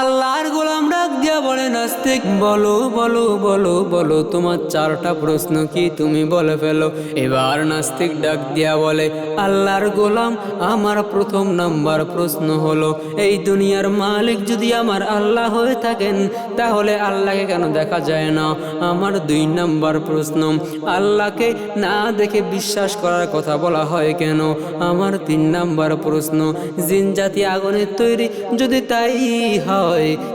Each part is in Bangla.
আল্লাহর গোলাম ডাক দিয়া বলে, নাস্তিক, বলো বলো বলো বলো, তোমার চারটা প্রশ্ন কি তুমি বলে ফেলো? এবার নাস্তিক ডাক দিয়া বলে, আল্লাহর গোলাম, আমার প্রথম নাম্বার প্রশ্ন হলো, এই দুনিয়ার মালিক যদি আমার আল্লাহ হয়ে থাকেন, তাহলে আল্লাহকে কেন দেখা যায় না? আমার দুই নাম্বার প্রশ্ন, আল্লাহকে না দেখে বিশ্বাস করার কথা বলা হয় কেন? আমার তিন নাম্বার প্রশ্ন, জিন জাতি আগুনের তৈরি, যদি তাই হয়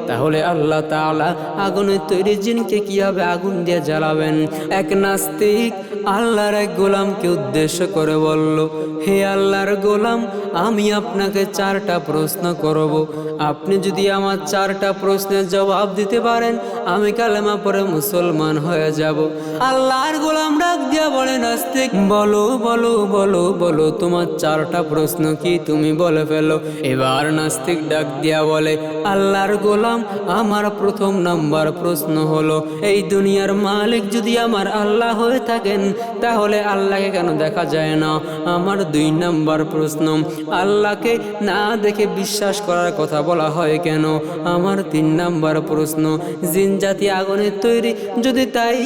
তাহলে আল্লাহ তালা আগুনের তৈরি জিনকে কীভাবে আগুন দিয়ে জ্বালাবেন? এক নাস্তিক আল্লাহর এক গোলামকে উদ্দেশ্য করে বলল, হে আল্লাহর গোলাম, আমি আপনাকে চারটা প্রশ্ন করব। আপনি যদি আমার চারটা প্রশ্নের জবাব দিতে পারেন, আমি কালেমা পরে মুসলমান হয়ে যাব। আল্লাহর গোলাম ডাক দিয়া বলে, নাস্তিক, বলো বলো বলো বলো, তোমার চারটা প্রশ্ন কি তুমি বলে ফেলো। এবার নাস্তিক ডাক দিয়া বলে, আল্লাহর গোলাম, আমার প্রথম নাম্বার প্রশ্ন হলো, এই দুনিয়ার মালিক যদি আমার আল্লাহ হয়ে থাকেন তাহলে আল্লাহকে কেন দেখা যায় না? আমার দুই নাম্বার প্রশ্ন, আল্লাহকে না দেখে বিশ্বাস করার কথা বলা হয় কেন? আমার তিন নাম্বার প্রশ্ন, জিন জাতি আগুনের তৈরি যদি তাই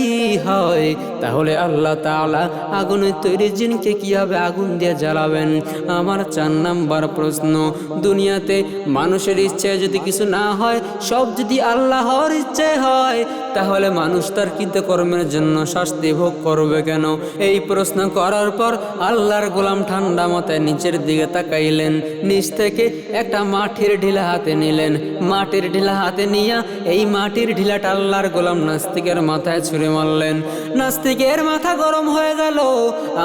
হয়, তাহলে আল্লাহ তাআলা আগুনের তৈরি জিনকে কীভাবে আগুন দিয়ে জ্বালাবেন? আমার চার নাম্বার প্রশ্ন, দুনিয়াতে মানুষের ইচ্ছায় যদি কিছু না হয়, সব যদি আল্লাহর ইচ্ছে হয় তাহলে মানুষ তার কৃত কর্মের জন্য শাস্তি ভোগ করবে কেন? এই প্রশ্ন করার পর আল্লাহর গোলাম ঠান্ডা মাথায় নিচের দিকে তাকাইলেন। নিচ থেকে একটা মাটির ঢিলা হাতে নিলেন। মাটির ঢিলা হাতে নিয়ে এই মাটির ঢিলাটা আল্লাহর গোলাম নাস্তিকের মাথায় ছুঁড়ে মারলেন। নাস্তিকের মাথা গরম হয়ে গেল।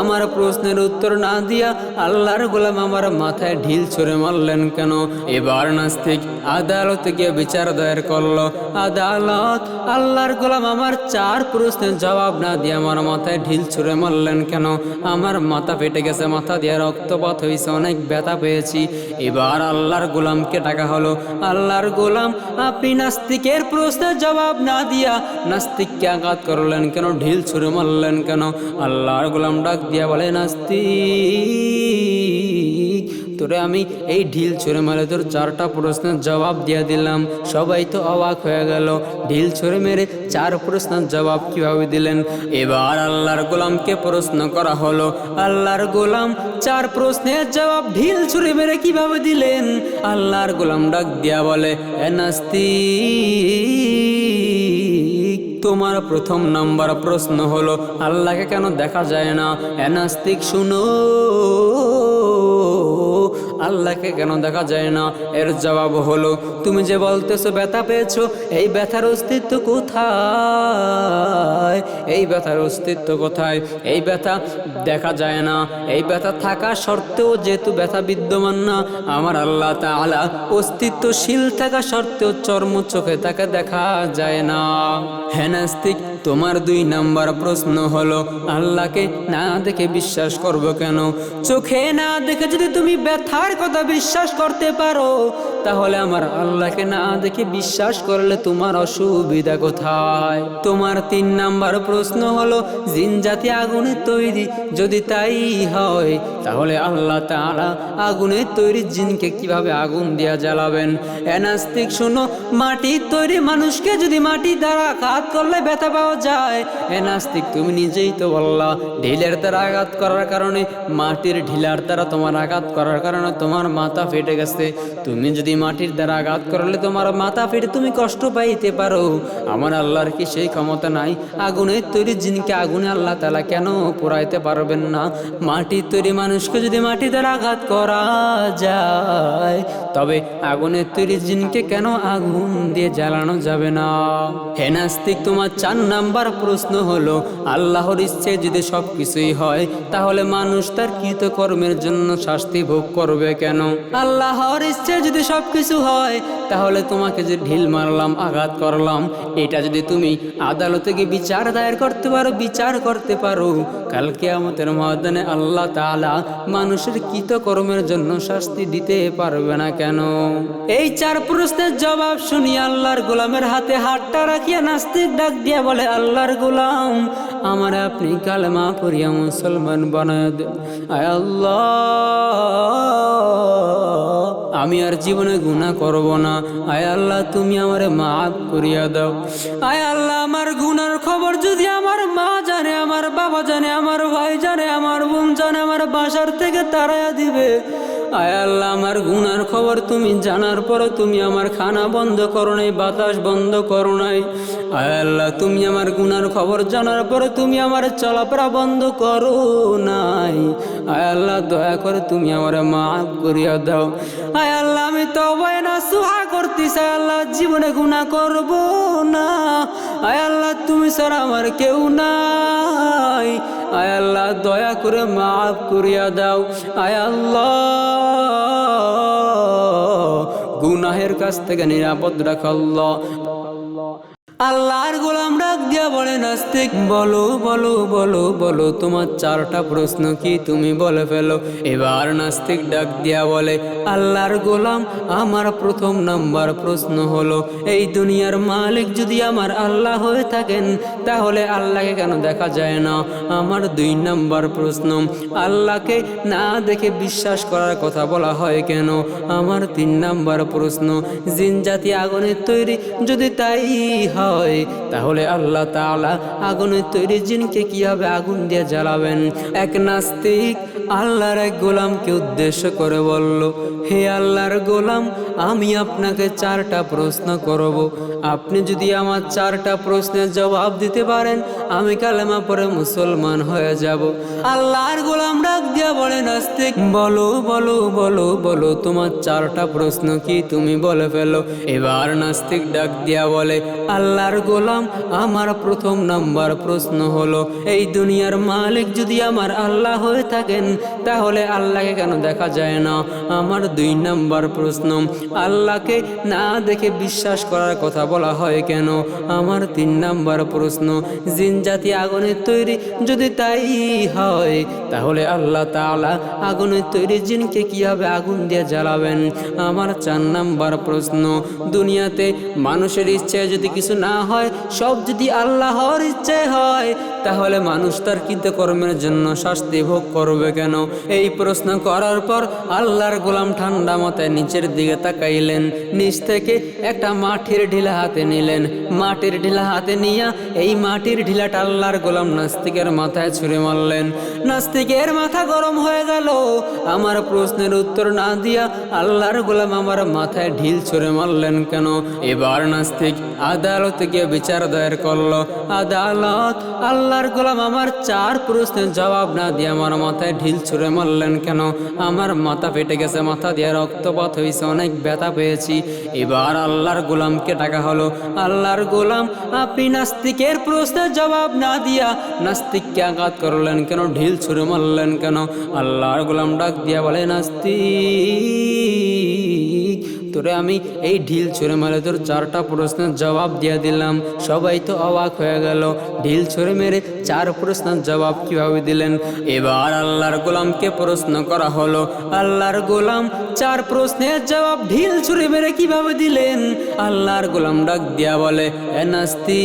আমার প্রশ্নের উত্তর না দিয়া আল্লাহর গোলাম আমার মাথায় ঢিল ছুঁড়ে মারলেন কেন? এবার নাস্তিক আদালতে গিয়ে বিচার দায়ের করল। আদালত আল্লাহর গোলাম, আমার চার প্রশ্নের জবাব না দিয়ে আমার মাথায় ঢিল ছুঁড়ে মারলেন কেন? আমার মাথা ফেটে গেছে, মাথা দিয়ে রক্তপাত হয়েছে, অনেক ব্যথা পেয়েছি। এবার আল্লাহর গোলামকে টাকা হলো। আল্লাহর গোলাম, আপনি নাস্তিকের প্রশ্নের জবাব না দিয়া নাস্তিককে আঘাত করলেন কেন? ঢিল ছুঁড়ে মারলেন কেন? আল্লাহর গোলাম ডাক দিয়া বলে, নাস্তিক! তোরে আমি এই ঢিল ছুঁড়ে মেরে তোর চারটা প্রশ্নের জবাব দিয়ে দিলাম। সবাই তো অবাক হয়ে গেল। ঢিল ছুঁড়ে মেরে চার প্রশ্নের জবাব কীভাবে দিলেন? এবার আল্লাহর গোলামকে প্রশ্ন করা হলো, আল্লাহর গোলাম, চার প্রশ্নের জবাব ঢিল ছুঁড়ে মেরে কীভাবে দিলেন? আল্লাহর গোলাম ডাক দিয়া বলে, এ নাস্তিক, তোমার প্রথম নাম্বার প্রশ্ন হলো, আল্লাহকে কেন দেখা যায় না? এনাস্তিক শুনো। আল্লাহকে কেন দেখা যায় না? এর জবাব হলো, তুমি যে বলতেছো ব্যথা পেয়েছ, এই ব্যথার অস্তিত্ব কোথায়? এই ব্যথার অস্তিত্ব কোথায়? এই ব্যথা দেখা যায় না। এই ব্যথা থাকা সত্ত্বেও যেহেতু ব্যথা বিদ্যমান না, আমার আল্লাহ তাআলা অস্তিত্বশীল থাকা সত্ত্বেও চর্ম চোখে তাকে দেখা যায় না। হেনাস্তিক, তোমার দুই নাম্বার প্রশ্ন হলো, আল্লাহকে না দেখে বিশ্বাস করব কেন? চোখে না দেখে যদি তুমি ব্যথার কথা বিশ্বাস করতে পারো। তাহলে আমার আল্লাহকে না দেখে বিশ্বাস করলে তোমার অসুবিধা কোথায়? তোমার তিন নাম্বার প্রশ্ন হলো, জিন জাতি আগুনের তৈরি, যদি তাই হয়, তাহলে আল্লাহ তাআলা আগুনের তৈরি জিনকে কীভাবে আগুন দিয়া জ্বালাবেন? এনাস্তিক শোনো মাটির তৈরি মানুষকে যদি মাটি দ্বারা আঘাত করলে ব্যথা পাওয়া যায়। এ নাস্তিক তুমি নিজেই তো বললা, ঢিলের দ্বারা আঘাত করার কারণে, মাটির ঢিলার দ্বারা তোমার আঘাত করার কারণে তোমার মাথা ফেটে গেছে। তুমি যদি মাটির দ্বারা আঘাত করলে তোমার মাথা ফেটে তুমি কষ্ট পাইতে পারো। আমার আল্লাহর কি সেই ক্ষমতা নাই? আগুনের তৈরি জিনকে আগুনে আল্লাহ তালা কেন পোড়াইতে পারবেন না? মাটির তৈরি মানুষকে যদি মাটি দ্বারা আঘাত করা যায়, তবে আগুনের তৈরি জিনকে কেন আগুন দিয়ে জ্বালানো যাবে না? হে নাস্তিক, তোমার চার নাম্বার প্রশ্ন হলো, আল্লাহর ইচ্ছে যদি সব কিছুই হয়, তাহলে মানুষ তার কৃতকর্মের জন্য শাস্তি ভোগ করবে কেন? আল্লাহর ইচ্ছে যদি সব কিছু হয়, তাহলে তোমাকে যে ঢিল মারলাম, আঘাত করলাম, এটা যদি তুমি আদালতে গিয়ে বিচার দায়ের করতে পারো, বিচার করতে পারো। কালকে আমাদের ময়দানে আল্লাহ তাআলা মানুষের কৃতকর্মের জন্য শাস্তি দিতে পারবে না কেন? এই চার প্রশ্নের জবাব শুনি আল্লাহর গোলামের হাতে, হাতটা রাখিয়া নাস্তিক ডাক দিয়া বলে, আল্লাহর গোলাম, আমার আপনি কালেমা পড়িয়া মুসলমান বানায় আল্লাহ! আমি আর জীবনে গুণা করব না। আয় আল্লাহ, তুমি আমারে মাফ করিয়া দাও। আয় আল্লাহ, আমার গুনার খবর যদি আমার মা জানে, আমার বাবা জানে, আমার ভাই জানে, আমার বোন জানে, আমার বাসার থেকে তাড়াইয়া দিবে। আয় আল্লাহ, আমার গুনার খবর তুমি জানার পরে তুমি আমার খানা বন্ধ করো নাই, বাতাস বন্ধ করো নাই। আল্লাহ, তুমি আমার গুনার খবর জানার পরে তুমি আমার চলাফেরা বন্ধ করো নাই। আল্লাহ, দয়া করে তুমি আমার মাফ করিয়া দাও। আয় আল্লাহ, আমি তবে না সুহা করতেছি। আয় আল্লাহ, জীবনে গুনাহ করব না। আয় আল্লাহ, তুমি স্যার আমার কেউ নাই। আয় আল্লাহ, দয়া করে মাফ করিয়া দাও। আয় আল্লাহ, গুনাহের কাছ থেকে নিরাপদ রাখ আল্লাহ। আল্লাহর গোলাম ডাক দিয়া বলে নাস্তিক। বলো বলো বলো বলো, তোমার চারটা প্রশ্ন কি তুমি বলে ফেলো। এবার নাস্তিক ডাক দিয়া বলে, আল্লাহর গোলাম, আমার প্রথম নাম্বার প্রশ্ন হলো, এই দুনিয়ার মালিক যদি আমার আল্লাহ হয়ে থাকেন, তাহলে আল্লাহকে কেন দেখা যায় না? আমার দুই নাম্বার প্রশ্ন, আল্লাহকে না দেখে বিশ্বাস করার কথা বলা হয় কেন? আমার তিন নাম্বার প্রশ্ন, জিন জাতি আগুনের তৈরি যদি তাই হয়, তাহলে আল্লাহ তাআলা আগুনের তৈরি জিনকে কীভাবে আগুন দিয়ে জ্বালাবেন? এক নাস্তিক আল্লাহর এক গোলামকে উদ্দেশ্য করে বলল, হে আল্লাহর গোলাম, আমি আপনাকে চারটা প্রশ্ন করব। আপনি যদি আমার চারটা প্রশ্নের জবাব দিতে পারেন, আমি কালেমা পরে মুসলমান হয়ে যাব। আল্লাহর গোলাম ডাক দিয়া বলে, নাস্তিক, বলো বলো বলো বলো, তোমার চারটা প্রশ্ন কি তুমি বলে ফেলো। এবার নাস্তিক ডাক দিয়া বলে, আল্লাহর গোলাম, আমার প্রথম নাম্বার প্রশ্ন হলো, এই দুনিয়ার মালিক যদি আমার আল্লাহ হয়ে থাকেন তাহলে আল্লাহকে কেন দেখা যায় না? আমার দুই নাম্বার প্রশ্ন, আল্লাহকে না দেখে বিশ্বাস করার কথা বলা হয় কেন? আমার তিন নাম্বার প্রশ্ন, জিন জাতি আগুনের তৈরি যদি তাই হয়, তাহলে আল্লাহ তাআলা আগুনের তৈরি জিনকে কীভাবে আগুন দিয়ে জ্বালাবেন? আমার চার নাম্বার প্রশ্ন, দুনিয়াতে মানুষের ইচ্ছে যদি কিছু না হয়, সব যদি আল্লাহর ইচ্ছে হয় তাহলে মানুষ তার কৃতকর্মের জন্য শাস্তি ভোগ করবে কেন? এই প্রশ্ন করার পর আল্লাহর গোলাম ঠান্ডা মাথায় নিচের দিকে তাকাইলেন। নিচ থেকে একটা মাটির ঢিলা হাতে নিলেন। মাটির ঢিলা হাতে নিয়া এই মাটির ঢিলাটা আল্লাহর গোলাম নাস্তিকের মাথায় ছুঁড়ে মারলেন। নাস্তিকের মাথা গরম হয়ে গেল। আমার প্রশ্নের উত্তর না দিয়া আল্লাহর গোলাম আমার মাথায় ঢিল ছুঁড়ে মারলেন কেন? এবার নাস্তিক আদালতে গিয়ে বিচার দায়ের করল। আদালত আল্লাহর গোলাম, আমার চার প্রশ্নের জবাব না দিয়ে আমার মাথায় ঢিল ছুঁড়ে মারলেন কেন? আমার মাথা ফেটে গেছে, মাথা দিয়ে রক্তপাত হয়েছে, অনেক ব্যথা পেয়েছি। এবার আল্লাহর গোলামকে ডাকা হলো? আল্লাহর গোলাম, আপনি নাস্তিকের প্রশ্নের জবাব না দিয়া নাস্তিককে আঘাত করলেন কেন? ঢিল ছুঁড়ে মারলেন কেন? আল্লাহর গোলাম ডাক দিয়া বলে, নাস্তিক। তোরে আমি এই ঢিল ছুঁড়ে মেরে তোর চারটা প্রশ্নের জবাব দিয়ে দিলাম। সবাই তো অবাক হয়ে গেল। ঢিল ছুঁড়ে মেরে চার প্রশ্নের জবাব কীভাবে দিলেন? এবার আল্লাহর গোলামকে প্রশ্ন করা হলো, আল্লাহর গোলাম, চার প্রশ্নের জবাব ঢিল ছুঁড়ে মেরে কীভাবে দিলেন? আল্লাহর গোলাম ডাক দিয়া বলে, এ নাস্তিক,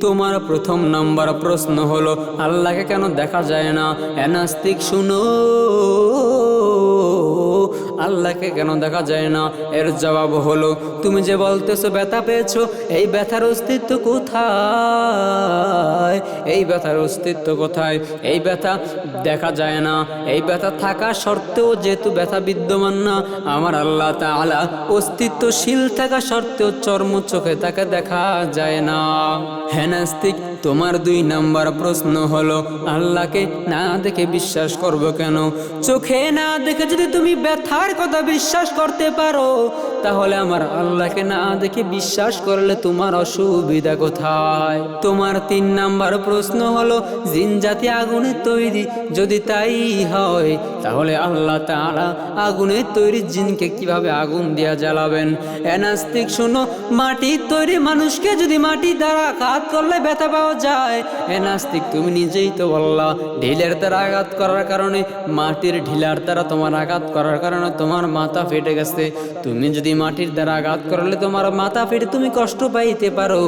তোমার প্রথম নাম্বার প্রশ্ন হলো, আল্লাহকে কেন দেখা যায় না? এনাস্তিক শুনো। আল্লাহকে কেন দেখা যায় না? এর জবাব হলো, তুমি যে বলতেছো ব্যথা পেয়েছ, এই ব্যথার অস্তিত্ব কোথায়? এই ব্যথার অস্তিত্ব কোথায়? এই ব্যথা দেখা যায় না। এই ব্যথা থাকা সত্ত্বেও যেহেতু ব্যথা বিদ্যমান না, আমার আল্লাহ তাআলা অস্তিত্বশীল থাকা সত্ত্বেও চর্ম চোখে তাকে দেখা যায় না। হেনাস্তিক, তোমার দুই নাম্বার প্রশ্ন হলো, আল্লাহকে না দেখে বিশ্বাস করব কেন? চোখে না দেখে যদি তুমি ব্যথার কথা বিশ্বাস করতে পারো। তাহলে আমার আল্লাহকে না দেখে বিশ্বাস করলে তোমার অসুবিধা কোথায়? তোমার তিন নাম্বার প্রশ্ন হলো, জিন জাতি আগুনের তৈরি যদি তাই হয়, তাহলে আল্লাহ তাআলা আগুনের তৈরি জিনকে কীভাবে আগুন দিয়া জ্বালাবেন? এনাস্তিক শোনো মাটির তৈরি মানুষকে যদি মাটি দ্বারা আঘাত করলে ব্যথা পাওয়া যায় এ নাস্তিক তুমি নিজেই তো বললা, ঢিলের দ্বারা আঘাত করার কারণে মাটির ঢিলার দ্বারা তোমার আঘাত করার কারণে তোমার মাথা ফেটে গেছে। তুমি যদি মাটির দ্বারা আঘাত করলে তোমার মাথা ফেটে তুমি কষ্ট পাইতে পারো।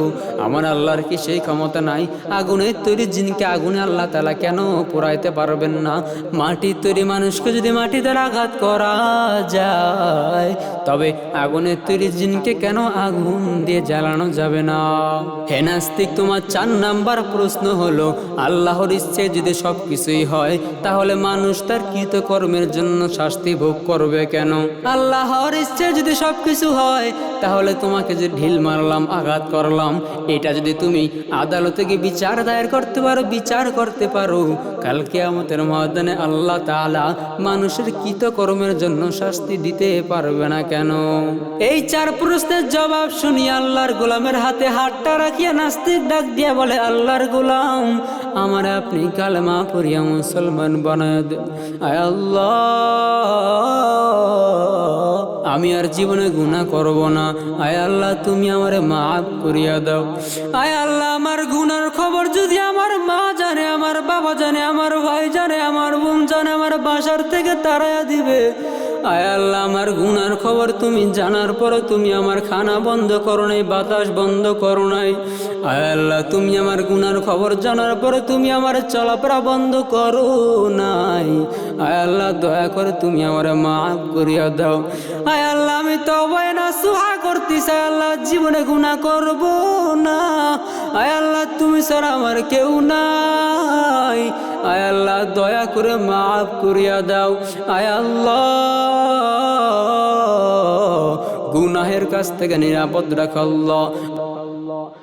আমার আল্লাহর কি সেই ক্ষমতা নাই? আগুনের তৈরি জিনকে আগুনে আল্লাহ তালা কেন পোড়াইতে পারবেন না? মাটির তৈরি মানুষকে যদি মাটি দ্বারা আঘাত করা যায়, তবে আগুনের তৈরি জিনকে কেন আগুন দিয়ে জ্বালানো যাবে না? হে নাস্তিক, তোমার চার নাম্বার প্রশ্ন হলো, আল্লাহর ইচ্ছে যদি সব কিছুই হয়, তাহলে মানুষ তার কৃতকর্মের জন্য শাস্তি ভোগ করবে কেন? আল্লাহর ইচ্ছে যদি সব কিছু হয়, তাহলে তোমাকে যে ঢিল মারলাম, আঘাত করলাম, এটা যদি তুমি আদালতে গিয়ে বিচার দায়ের করতে পারো, বিচার করতে পারো কালকে আমাদের ময়দানে আল্লাহ তাআলা মানুষের কৃতকর্মের জন্য শাস্তি দিতে পারবে না কেন? এই চার প্রশ্নের জবাব শুনি, আল্লাহর গোলামের হাতে হাতটা রাখিয়া নাস্তিক ডাক দিয়া বলে, আল্লাহর গোলাম, আমার আপনি কালেমা পড়িয়া মুসলমান বানায় আয় আল্লাহ! আমি আর জীবনে গুণা করব না। আয় আল্লাহ, তুমি আমার মাফ করিয়া দাও। আয় আল্লাহ, আমার গুনার খবর যদি আমার মা জানে, আমার বাবা জানে, আমার ভাই জানে, আমার বোন জানে, আমার বাসার থেকে তারাইয়া দিবে। আয় আল্লাহ আমার গুনার খবর তুমি জানার পরে তুমি আমার খানা বন্ধ করো নাই, বাতাস বন্ধ করো নাই। আয় আল্লাহ তুমি আমার গুনার খবর জানার পরে তুমি আমার চলাফেরা বন্ধ করো নাই। আয় আল্লাহ দয়া করে তুমি আমার মাফ করিয়া দাও। আয় আল্লাহ আমি তো না সুহা করতে চাই আল্লাহ জীবনে গুণা করব না। আয় আল্লাহ, তুমি ছাড়া আমার কেউ নাই। আয় আল্লাহ, দয়া করে মাফ করিয়া দাও। আয় আল্লাহ, গুনাহের কাছ থেকে নিরাপদ রাখল্লা